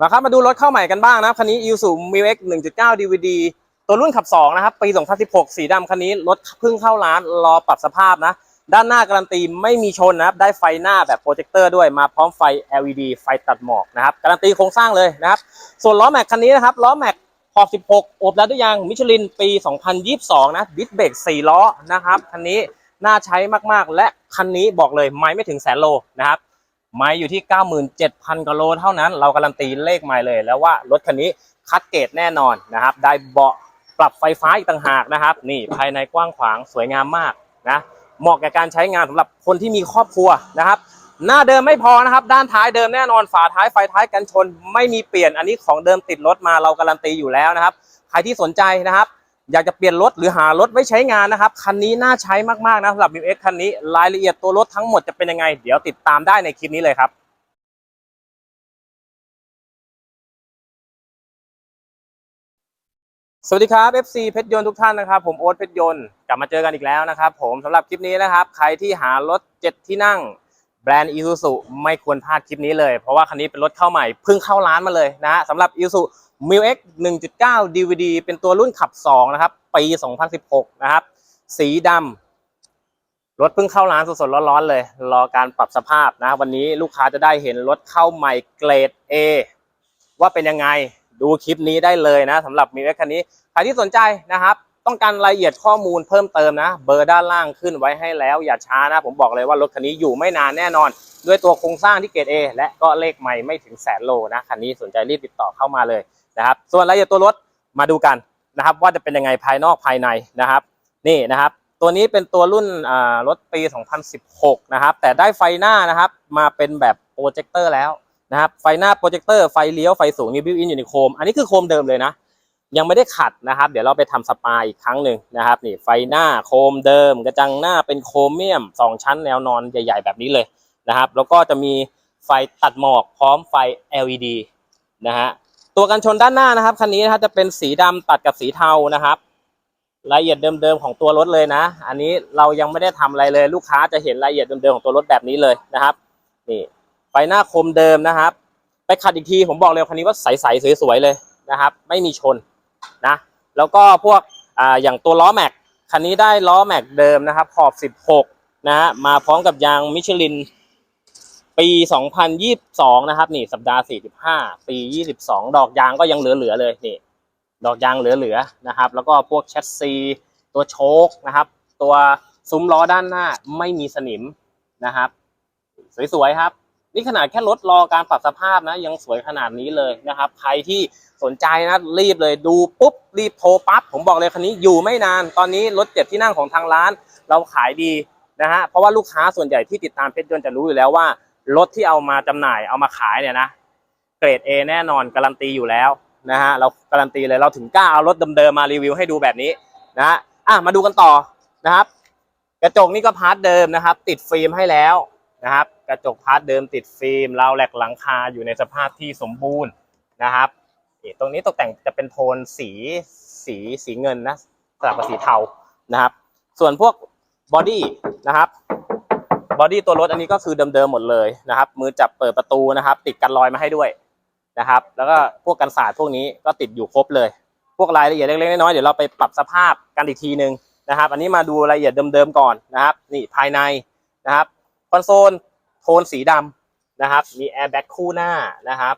มาครับมาดูรถเข้าใหม่กันบ้างนะครับคันนี้ Isuzu m i x 1.9 DVD ตัวรุ่นขับ 2 นะครับ ปี 2016 สีดำคันนี้รถเพิ่งเข้าร้านรอปรับสภาพนะ ด้านหน้าการันตีไม่มีชนนะครับ ได้ไฟหน้าแบบโปรเจคเตอร์ด้วยมาพร้อมไฟ LED ไฟตัดหมอกนะครับ การันตีโครงสร้างเลยนะครับ ส่วนล้อแม็กคันนี้นะครับล้อแม็กขอบ 16 อบแล้วด้วยยางมิชลินปี 2022 นะดิสเบรก4ล้อนะครับคันนี้น่าใช้มากๆ และคันนี้บอกเลยไม่ไม่ถึงแสนโลนะครับ ไม่อยู่ที่ 97,000กว่าโลเท่านั้น เราการันตีเลขไม่เลยแล้วว่ารถคันนี้คัดเกรดแน่นอนนะครับ ได้เบาะปรับไฟฟ้าอีกต่างหากนะครับ นี่ภายในกว้างขวางสวยงามมากนะเหมาะกับการใช้งานสำหรับคนที่มีครอบครัวนะครับ หน้าเดิมไม่พอนะครับ ด้านท้ายเดิมแน่นอนฝาท้ายไฟท้ายกันชน ไม่มีเปลี่ยนอันนี้ของเดิมติดรถมาเราการันตีอยู่แล้วนะครับ ใครที่สนใจนะครับ อยากจะเปลี่ยนรถหรือหารถไว้ใช้งานนะครับ คันนี้น่าใช้มากๆนะสำหรับ m x คันนี้รายละเอียดตัวรถทั้งหมดจะเป็นยังไง เดี๋ยวติดตามได้ในคลิปนี้เลยครับสวัสดีครับ FC เพชรยนต์ทุกท่านนะครับผมโอ๊ตเพชรยนต์กลับมาเจอกันอีกแล้วนะครับผมสำหรับคลิปนี้นะครับ ใครที่หารถ 7 ที่นั่ง แบรนด์ Isuzu ไม่ควรพลาดคลิปนี้เลย เพราะว่าคันนี้เป็นรถเข้าใหม่เพิ่งเข้าร้านมาเลยนะฮะสำหรับ Isuzu m i x 1.9 DVD เป็นตัวรุ่นขับ 2 นะครับ ปี 2016 นะครับ สีดำรถเพิ่งเข้าร้านสดๆ ร้อนๆ เลย รอการปรับสภาพนะ วันนี้ลูกค้าจะได้เห็นรถเข้าใหม่เกรด A ว่าเป็นยังไงดูคลิปนี้ได้เลยนะสำหรับมีเวคันนี้ ใครที่สนใจนะครับ ต้องการรายละเอียดข้อมูลเพิ่มเติมนะ เบอร์ด้านล่างขึ้นไว้ให้แล้ว อย่าช้านะ ผมบอกเลยว่ารถคันนี้อยู่ไม่นานแน่นอนด้วยตัวโครงสร้างที่เกรด A และก็เลขใหม่ไม่ถึงแสนโลนะคันนี้สนใจรีบติดต่อเข้ามาเลย นะครับ ส่วนรายละเอียดตัวรถมาดูกันนะครับ ว่าจะเป็นยังไงภายนอกภายในนะครับ นี่นะครับ ตัวนี้เป็นตัวรุ่นรถปี 2016 นะครับ แต่ได้ไฟหน้านะครับมาเป็นแบบโปรเจคเตอร์แล้วนะครับ ไฟหน้าโปรเจคเตอร์ไฟเลี้ยวไฟสูงนี่บิวอินอยู่ในโคม อันนี้คือโคมเดิมเลยนะ ยังไม่ได้ขัดนะครับ เดี๋ยวเราไปทำสปาอีกครั้งหนึ่งนะครับ นี่ไฟหน้าโคมเดิม กระจังหน้าเป็นโครเมียม 2 ชั้นแนวนอนใหญ่ ๆ แบบนี้เลยนะครับ แล้วก็จะมีไฟตัดหมอกพร้อมไฟ LED นะฮะ ตัวกันชนด้านหน้านะครับคันนี้นะครับจะเป็นสีดำตัดกับสีเทานะครับรายละเอียดเดิมๆของตัวรถเลยนะ อันนี้เรายังไม่ได้ทำอะไรเลย ลูกค้าจะเห็นรายละเอียดเดิมๆของตัวรถแบบนี้เลยนะครับ นี่ไฟหน้าคมเดิมนะครับ ไปขัดอีกทีผมบอกเลยคันนี้ว่าใสๆสวยๆเลยนะครับ ไม่มีชนนะ แล้วก็พวกอ่าอย่างตัวล้อแม็กคันนี้ได้ล้อแม็กเดิมนะครับ ขอบ 16 นะฮะมาพร้อมกับยางมิชลิน ปี 2022 นะครับ นี่สัปดาห์ 45 ปี 22 ดอกยางก็ยังเหลือๆเลยนี่ดอกยางเหลือๆนะครับ แล้วก็พวกแชสซี ตัวโชคนะครับ ตัวซุ้มล้อด้านหน้าไม่มีสนิมนะครับ สวยๆครับ นี่ขนาดแค่รถรอการปรับสภาพนะ ยังสวยขนาดนี้เลยนะครับ ใครที่สนใจนะรีบเลยดูปุ๊บรีบโทรปั๊บผมบอกเลยคันนี้อยู่ไม่นาน ตอนนี้รถเจ็ดที่นั่งของทางร้าน เราขายดีนะฮะเพราะว่าลูกค้าส่วนใหญ่ที่ติดตามเพชรยนต์จะรู้อยู่แล้วว่า รถที่เอามาจำหน่ายเอามาขายเนี่ยนะเกรด A แน่นอนการันตีอยู่แล้วนะฮะเราการันตีเลยเราถึงกล้าเอารถเดิมๆมารีวิวให้ดูแบบนี้นะฮะอะมาดูกันต่อนะครับ กระจกนี่ก็พาร์ทเดิมนะครับ ติดฟิล์มให้แล้วนะครับ กระจกพาร์ทเดิมติดฟิล์มเราแหลกหลังคาอยู่ในสภาพที่สมบูรณ์นะครับตรงนี้ตกแต่งจะเป็นโทนสีสีสีเงินนะสลับกับสีเทานะครับ ส่วนพวกบอดี้นะครับ บอดี้ตัวรถอันนี้ก็คือเดิมๆหมดเลยนะครับมือจับเปิดประตูนะครับ ติดกันรอยมาให้ด้วยนะครับ แล้วก็พวกกันสาดพวกนี้ก็ติดอยู่ครบเลย พวกรายละเอียดเล็กๆน้อยๆเดี๋ยวเราไปปรับสภาพกันอีกทีหนึ่งนะครับ อันนี้มาดูรายละเอียดเดิมๆก่อนนะครับ นี่ภายในนะครับคอนโซลโทนสีดำนะครับ มีแอร์แบ็กคู่หน้านะครับ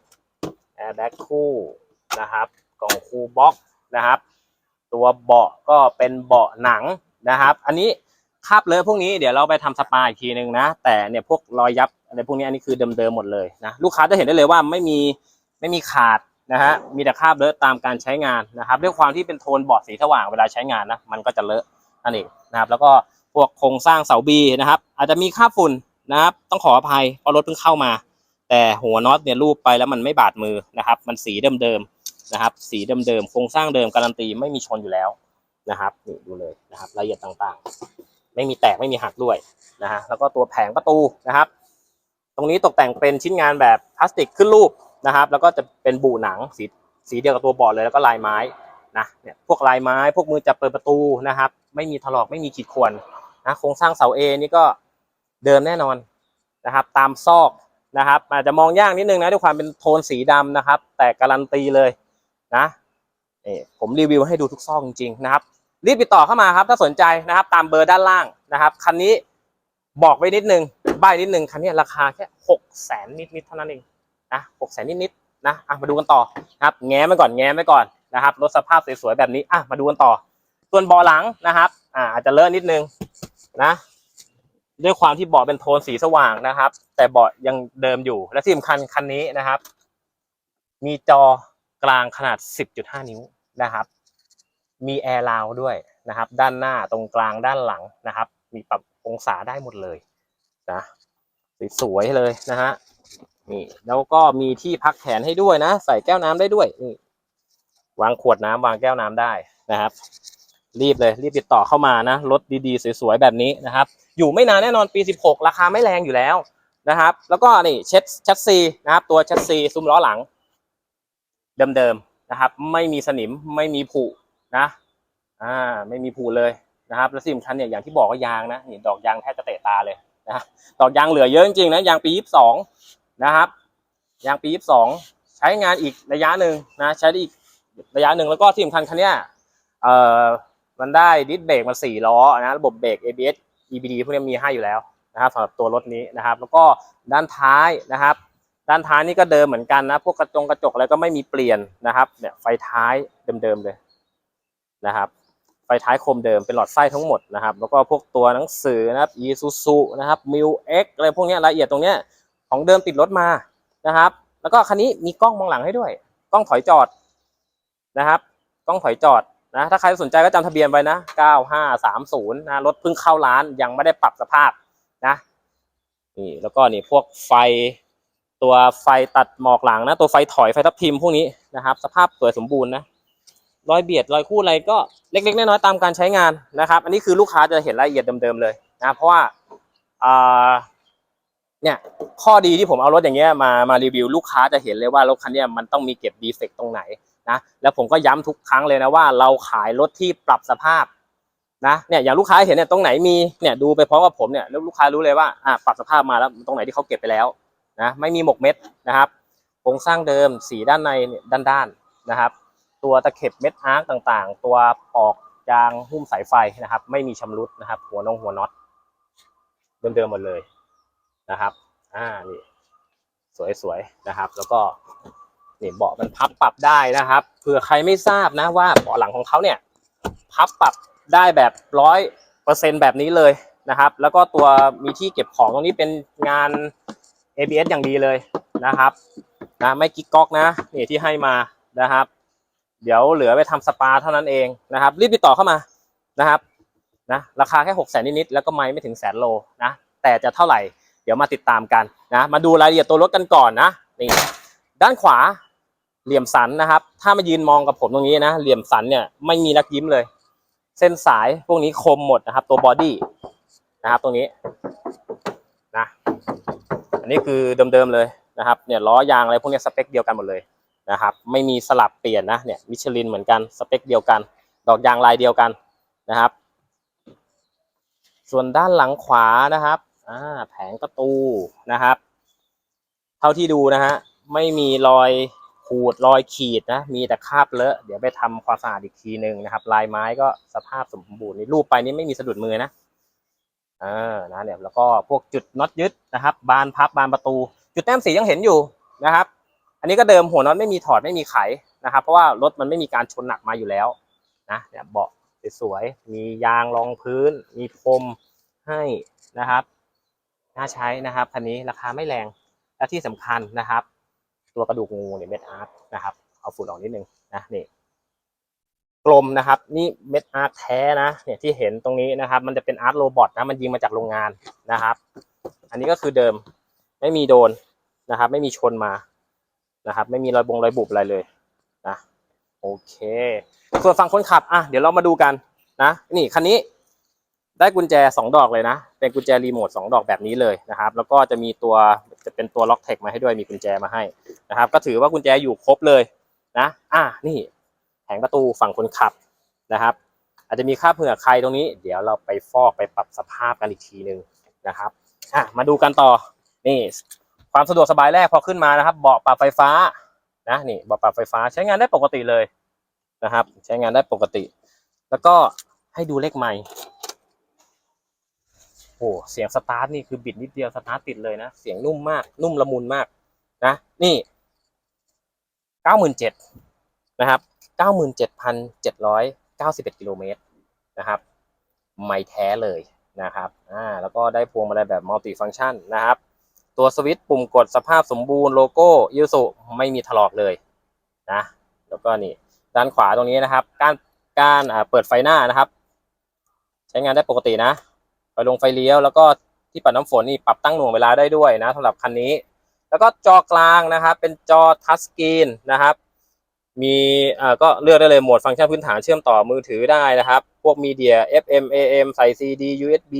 แอร์แบ็กคู่นะครับกล่องคูลบ็อกนะครับ ตัวเบาะก็เป็นเบาะหนังนะครับ อันนี้ คราบเลอะพวกนี้เดี๋ยวเราไปทำสปาอีกทีนึงนะ แต่เนี่ยพวกรอยยับอะไรพวกนี้อันนี้คือเดิมๆหมดเลยนะลูกค้าจะเห็นได้เลยว่าไม่มีไม่มีขาดนะฮะมีแต่คราบเลอะตามการใช้งานนะครับด้วยความที่เป็นโทนบอดสีสว่างเวลาใช้งานนะมันก็จะเลอะนั่นเองนะครับแล้วก็พวกโครงสร้างเสาบีนะครับ อาจจะมีคราบฝุ่นนะครับต้องขออภัยเพราะรถเพิ่งเข้ามา แต่หัวน็อตเนี่ยรูปไปแล้วมันไม่บาดมือนะครับ มันสีเดิมๆนะครับ สีเดิมๆโครงสร้างเดิมการันตีไม่มีชนอยู่แล้วนะครับนี่ดูเลยนะครับรายละเอียดต่างๆ ไม่มีแตกไม่มีหักด้วยนะฮะแล้วก็ตัวแผงประตูนะครับ ตรงนี้ตกแต่งเป็นชิ้นงานแบบพลาสติกขึ้นรูปนะครับ แล้วก็จะเป็นบูหนังสีสีเดียวกับตัวเบาะเลยแล้วก็ลายไม้นะเนี่ยพวกลายไม้พวกมือจับเปิดประตูนะครับ ไม่มีถลอกไม่มีขีดข่วนนะโครงสร้างเสาเอนี่ก็เดิมแน่นอนนะครับ ตามซอกนะครับอาจจะมองยากนิดนึงนะด้วยความเป็นโทนสีดำนะครับ แต่การันตีเลยนะนี่ผมรีวิวให้ดูทุกซอกจริงๆนะครับ รีบติดต่อเข้ามาครับ ถ้าสนใจนะครับ ตามเบอร์ด้านล่างนะครับคันนี้บอกไว้นิดนึงใบนิดนึงคันนี้ราคาแค่หกแสนนิดๆเท่านั้นเองนะหกแสนนิดๆนะอะมาดูกันต่อนะครับ แง้มไว้ก่อนแง้มไว้ก่อนนะครับรถสภาพสวยๆแบบนี้อะมาดูกันต่อ ส่วนเบาะหลังนะครับอ่าอาจจะเลอะนิดนึงนะด้วยความที่เบาะเป็นโทนสีสว่างนะครับ แต่เบาะยังเดิมอยู่และที่สำคัญคันนี้นะครับ มีจอกลางขนาด 10.5 นิ้วนะครับ มีแอร์ราวด้วยนะครับ ด้านหน้าตรงกลางด้านหลังนะครับ มีปรับองศาได้หมดเลยนะสวยๆเลยนะฮะนี่แล้วก็มีที่พักแขนให้ด้วยนะ ใส่แก้วน้ำได้ด้วยนี่วางขวดน้ำวางแก้วน้ำได้นะครับ รีบเลยรีบติดต่อเข้ามานะรถดีๆ สวยๆแบบนี้นะครับ อยู่ไม่นานแน่นอนปี 16 ราคาไม่แรงอยู่แล้วนะครับ แล้วก็นี่เช็ดชัดซีนะครับ ตัวชัดซีซุ้มล้อหลัง เดิมๆนะครับ ไม่มีสนิมไม่มีผุ นะอ่าไม่มีผุเลยนะครับ แล้วสิ่งสำคัญเนี่ยอย่างที่บอกว่ายางนะนี่ดอกยางแทบจะเตะตาเลยนะดอกยางเหลือเยอะจริงๆนะยางปี22นะครับ ยางปี22ใช้งานอีกระยะหนึ่งนะใช้ได้อีกระยะหนึ่งแล้วก็ที่สำคัญคันเนี้ยเอ่อมันได้ดิสเบรกมาสี่ล้อนะระบบเบรก ABS EBD พวกนี้มีให้อยู่แล้วนะครับสำหรับตัวรถนี้นะครับ แล้วก็ด้านท้ายนะครับ ด้านท้ายนี่ก็เดิมเหมือนกันนะพวกกระจงกระจกอะไรก็ไม่มีเปลี่ยนนะครับเนี่ยไฟท้ายเดิมๆเลย นะครับ ไฟท้ายโคมเดิมเป็นหลอดไส้ทั้งหมดนะครับ แล้วก็พวกตัวหนังสือนะครับ Isuzu นะครับ m i l X อะไรพวกนี้รายละเอียดตรงเนี้ยของเดิมติดรถมานะครับ แล้วก็คันนี้มีกล้องมองหลังให้ด้วย กล้องถอยจอดนะครับ กล้องถอยจอดนะถ้าใครสนใจก็จำทะเบียนไว้นะ 9530นะรถเพิ่งเข้าร้านยังไม่ได้ปรับสภาพนะนี่แล้วก็นี่พวกไฟตัวไฟตัดหมอกหลังนะ ตัวไฟถอยไฟทับทิมพวกนี้นะครับ สภาพสวยสมบูรณ์นะ รอยเบียดรอยคู่อะไรก็เล็กๆน้อยๆตามการใช้งานนะครับ อันนี้คือลูกค้าจะเห็นรายละเอียดเดิมๆเลยนะเพราะว่าเนี่ยข้อดีที่ผมเอารถอย่างเงี้ยมามารีวิวลูกค้าจะเห็นเลยว่ารถคันนี้มันต้องมีเก็บดีเฟกต์ตรงไหนนะแล้วผมก็ย้ำทุกครั้งเลยนะว่าเราขายรถที่ปรับสภาพนะเนี่ยอย่างลูกค้าเห็นเนี่ยตรงไหนมีเนี่ยดูไปพร้อมกับผมเนี่ยแล้วลูกค้ารู้เลยว่าอ่าปรับสภาพมาแล้วตรงไหนที่เขาเก็บไปแล้วนะไม่มีหมกเม็ดนะครับโครงสร้างเดิมสีด้านในเนี่ยด้านๆนะครับ ตัวตะเข็บเม็ดอาร์คต่างๆ ตัวปอกยางหุ้มสายไฟนะครับ ไม่มีชำรุดนะครับ หัวนงหัวน็อตเดิมๆหมดเลยนะครับอ่านี่สวยๆนะครับ แล้วก็นี่เบาะมันพับปรับได้นะครับ เผื่อใครไม่ทราบนะว่าเบาะหลังของเขาเนี่ย พับปรับได้แบบร้อยเปอร์เซ็นแบบนี้เลยนะครับ แล้วก็ตัวมีที่เก็บของตรงนี้เป็นงาน ABS อย่างดีเลยนะครับนะไม่กิ๊กก๊อกนะนี่ที่ให้มานะครับ เดี๋ยวเหลือไปทำสปาเท่านั้นเองนะครับ รีบติดต่อเข้ามานะครับนะราคาแค่หกแสนนิดๆแล้วก็ไม่ไม่ถึงแสนโลนะแต่จะเท่าไหร่เดี๋ยวมาติดตามกันนะมาดูรายละเอียดตัวรถกันก่อนนะนี่ด้านขวาเหลี่ยมสันนะครับ ถ้ามายืนมองกับผมตรงนี้นะเหลี่ยมสันเนี่ยไม่มีรักยิ้มเลย เส้นสายพวกนี้คมหมดนะครับ ตัวบอดี้นะครับตรงนี้นะอันนี้คือเดิมๆเลยนะครับเนี่ยล้อยางอะไรพวกนี้สเปคเดียวกันหมดเลย นะครับ ไม่มีสลับเปลี่ยนนะเนี่ยมิชลินเหมือนกันสเปคเดียวกัน ดอกยางลายเดียวกันนะครับ ส่วนด้านหลังขวานะครับอ่าแผงประตูนะครับ เท่าที่ดูนะฮะไม่มีรอยขูดรอยขีดนะมีแต่คราบเลอะเดี๋ยวไปทำความสะอาดอีกทีหนึ่งนะครับ ลายไม้ก็สภาพสมบูรณ์นี่รูปไปนี่ไม่มีสะดุดมือนะอ่านะเนี่ยแล้วก็พวกจุดน็อตยึดนะครับ บานพับบานประตู จุดแต้มสียังเห็นอยู่นะครับ อันนี้ก็เดิมหัวน็อตไม่มีถอดไม่มีไขนะครับเพราะว่ารถมันไม่มีการชนหนักมาอยู่แล้วนะเนี่ยเบาะสวยๆมียางรองพื้น มีพรมให้นะครับน่าใช้นะครับคันนี้ราคาไม่แรงและที่สำคัญนะครับ ตัวกระดูกงูเนี่ยเม็ดอาร์ตนะครับเอาฝุ่นออกนิดนึงนะนี่กลมนะครับ นี่เม็ดอาร์ตแท้นะเนี่ยที่เห็นตรงนี้นะครับ มันจะเป็นอาร์ตโรบอทนะมันยิงมาจากโรงงานนะครับ อันนี้ก็คือเดิมไม่มีโดนนะครับ ไม่มีชนมา นะครับ ไม่มีรอยบงรอยบุบอะไรเลยนะโอเค ส่วนฝั่งคนขับอะเดี๋ยวเรามาดูกันนะนี่คันนี้ได้กุญแจ 2 ดอกเลยนะ เป็นกุญแจรีโมท2ดอกแบบนี้เลยนะครับ แล้วก็จะมีตัวจะเป็นตัวล็อกเทคมาให้ด้วยมีกุญแจมาให้นะครับ ก็ถือว่ากุญแจอยู่ครบเลยนะ อะนี่แผงประตูฝั่งคนขับนะครับ อาจจะมีค่าบเหงื่อใครตรงนี้ เดี๋ยวเราไปฟอกไปปรับสภาพกันอีกทีหนึ่งนะครับอะมาดูกันต่อนี่ ความสะดวกสบายแรกพอขึ้นมานะครับ เบาะปรับไฟฟ้านะนี่เบาะปรับไฟฟ้าใช้งานได้ปกติเลยนะครับ ใช้งานได้ปกติ แล้วก็ให้ดูเลขไมค์โอ้เสียงสตาร์ทนี่คือบิดนิดเดียวสตาร์ทติดเลยนะเสียงนุ่มมาก นุ่มละมุนมากนะนี่เก้าหมื่นเจ็ดนะครับเก้าหมื่นเจ็ดพันเจ็ดร้อยเก้าสิบเอ็ดกิโลเมตรนะครับ ไม่แท้เลยนะครับอ่าแล้วก็ได้พวงมาลัยแบบมัลติฟัง c t ชันนะครับ ตัวสวิตช์ปุ่มกดสภาพสมบูรณ์โลโก้ยูสุไม่มีถลอกเลยนะแล้วก็นี่ด้านขวาตรงนี้นะครับ การการเปิดไฟหน้านะครับ ใช้งานได้ปกตินะไฟลงไฟเลี้ยวแล้วก็ที่ปัดน้ำฝนนี่ปรับตั้งหน่วงเวลาได้ด้วยนะสำหรับคันนี้ แล้วก็จอกลางนะครับ เป็นจอทัชสกรีนนะครับ มีอ่าก็เลือกได้เลยโหมดฟังก์ชันพื้นฐานเชื่อมต่อมือถือได้นะครับ พวกมีเดีย FM AM ใส่ CD USB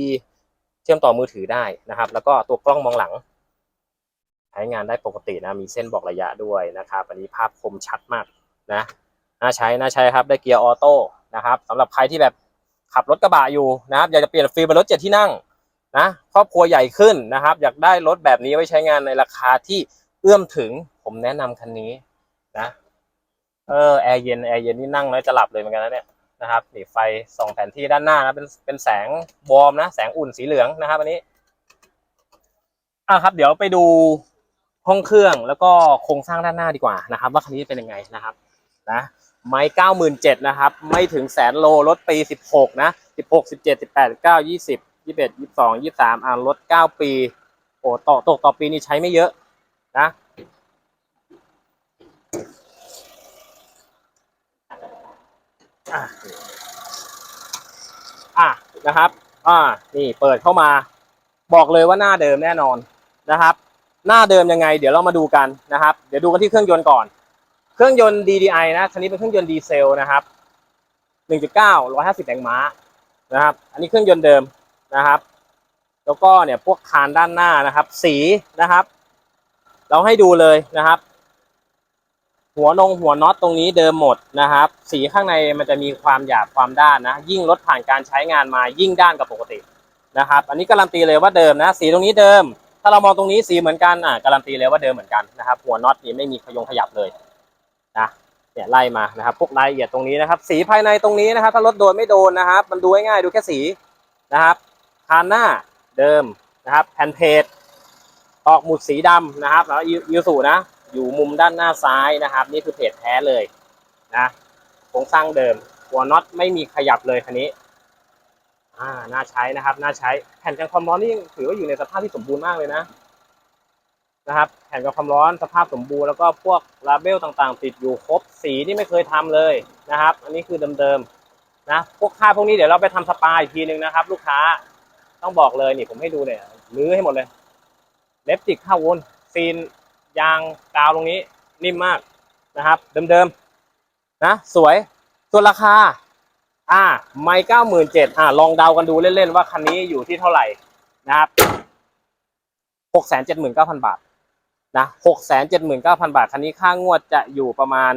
เชื่อมต่อมือถือได้นะครับ แล้วก็ตัวกล้องมองหลัง ใช้งานได้ปกตินะ มีเส้นบอกระยะด้วยนะครับอันนี้ภาพคมชัดมากนะน่าใช้น่าใช้ครับได้เกียร์ออโต้นะครับสำหรับใครที่แบบขับรถกระบะอยู่นะครับ อยากจะเปลี่ยนฟิล์มเป็นรถเจ็ดที่นั่งนะครอบครัวใหญ่ขึ้นนะครับ อยากได้รถแบบนี้ไว้ใช้งานในราคาที่เอื้อมถึงผมแนะนำคันนี้นะเออแอร์เย็นแอร์เย็นนี่นั่งแล้วจะหลับเลยเหมือนกันนะเนี่ยนะครับนี่ไฟส่องแผนที่ด้านหน้านะเป็นเป็นแสงวอร์มนะ แสงอุ่นสีเหลืองนะครับ อันนี้อะครับ เดี๋ยวไปดู ห้องเครื่องแล้วก็โครงสร้างด้านหน้าดีกว่านะครับ ว่าคันนี้เป็นยังไงนะครับนะไม้เก้าหมื่นเจ็ดนะครับ ไม่ถึงแสนโลรถปีสิบหกนะสิบหกสิบเจ็ดสิบแปดเก้ายี่สิบยี่สิบเอ็ดยี่สิบสองยี่สิบสามอ่ารถเก้าปีโอ้ต่อตกต่อปีนี่ใช้ไม่เยอะนะอะนะครับ อ่า นี่เปิดเข้ามา บอกเลยว่าหน้าเดิมแน่นอนนะครับ หน้าเดิมยังไง เดี๋ยวเรามาดูกันนะครับ เดี๋ยวดูกันที่เครื่องยนต์ก่อน เครื่องยนต์ DDI นะคันนี้เป็นเครื่องยนต์ดีเซลนะครับ1.9 150แรงม้านะครับ อันนี้เครื่องยนต์เดิมนะครับ แล้วก็เนี่ยพวกคานด้านหน้านะครับ สีนะครับ เราให้ดูเลยนะครับ หัวนงหัวน็อตตรงนี้เดิมหมดนะครับ สีข้างในมันจะมีความหยาบความด้านนะ ยิ่งรถผ่านการใช้งานมายิ่งด้านกว่าปกตินะครับ อันนี้การันตีเลยว่าเดิมนะ สีตรงนี้เดิม ถ้าเรามองตรงนี้สีเหมือนกันอะการันตีเลยว่าเดิมเหมือนกันนะครับ หัวน็อตนี่ไม่มีขยงขยับเลยนะเนี่ยไล่มานะครับ พวกรายละเอียดตรงนี้นะครับ สีภายในตรงนี้นะครับ ถ้ารถโดนไม่โดนนะครับ มันดูง่ายๆดูแค่สีนะครับคานหน้าเดิมนะครับแผ่นเพจตอกหมุดสีดำนะครับ แล้วยูสูนะ อยู่มุมด้านหน้าซ้ายนะครับ นี่คือเพจแท้เลยนะโครงสร้างเดิม หัวน็อตไม่มีขยับเลยคันนี้ อ่าน่าใช้นะครับ น่าใช้แผ่นกันความร้อนนี่ถือว่าอยู่ในสภาพที่สมบูรณ์มากเลยนะ นะครับ แผ่นกันความร้อนสภาพสมบูรณ์แล้วก็พวกลาเบลต่างๆ ติดอยู่ครบสีที่ไม่เคยทำเลยนะครับ อันนี้คือเดิมๆนะพวกค่าพวกนี้เดี๋ยวเราไปทำสปาอีกทีนึงนะครับ ลูกค้าต้องบอกเลยนี่ผมให้ดูเนี่ยรื้อให้หมดเลย เล็บติกข้าวนซีนยางกาวตรงนี้นิ่มมากนะครับ เดิมๆนะ สวยส่วนราคา อ่าไม่เก้าหมื่นเจ็ดอ่าลองเดากันดูเล่นๆว่าคันนี้อยู่ที่เท่าไหร่นะครับหกแสนเจ็ดหมื่นเก้าพันบาทนะหกแสนเจ็ดหมื่นเก้าพันบาท คันนี้ค่างวดจะอยู่ประมาณ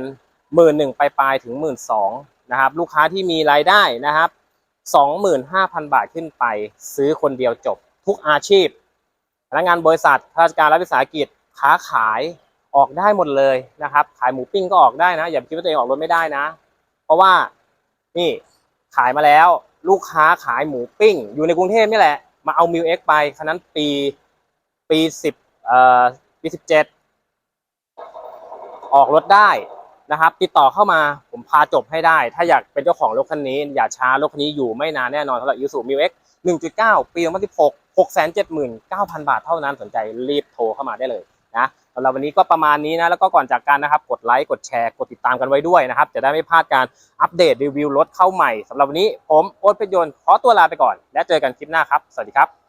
หมื่นหนึ่งปลายๆถึงหมื่นสองนะครับ ลูกค้าที่มีรายได้นะครับสองหมื่นห้าพันบาทขึ้นไป ซื้อคนเดียวจบ ทุกอาชีพพนักงานบริษัทข้าราชการรัฐวิสาหกิจค้าขายออกได้หมดเลยนะครับ ขายหมูปิ้งก็ออกได้นะ อย่าคิดว่าตัวเองออกรถไม่ได้นะ เพราะว่านี่ ขายมาแล้ว ลูกค้าขายหมูปิ้ง อยู่ในกรุงเทพนี่แหละ มาเอามิวเอ็กไปคันนั้นปีปีสิบเอ่อปีสิบเจ็ดออกรถได้นะครับ ติดต่อเข้ามาผมพาจบให้ได้ ถ้าอยากเป็นเจ้าของรถคันนี้ อย่าช้ารถคันนี้อยู่ไม่นานแน่นอนสำหรับยูสูมิวเอ็ก1.9ปี2016 679,000บาทเท่านั้นสนใจรีบโทรเข้ามาได้เลย นะสำหรับวันนี้ก็ประมาณนี้นะแล้วก็ก่อนจากกันนะครับกดไลค์กดแชร์กดติดตามกันไว้ด้วยนะครับจะได้ไม่พลาดการอัปเดตรีวิวรถเข้าใหม่สำหรับวันนี้ผมโอ๊ตเพชรยนต์ขอตัวลาไปก่อน และเจอกันคลิปหน้าครับ สวัสดีครับ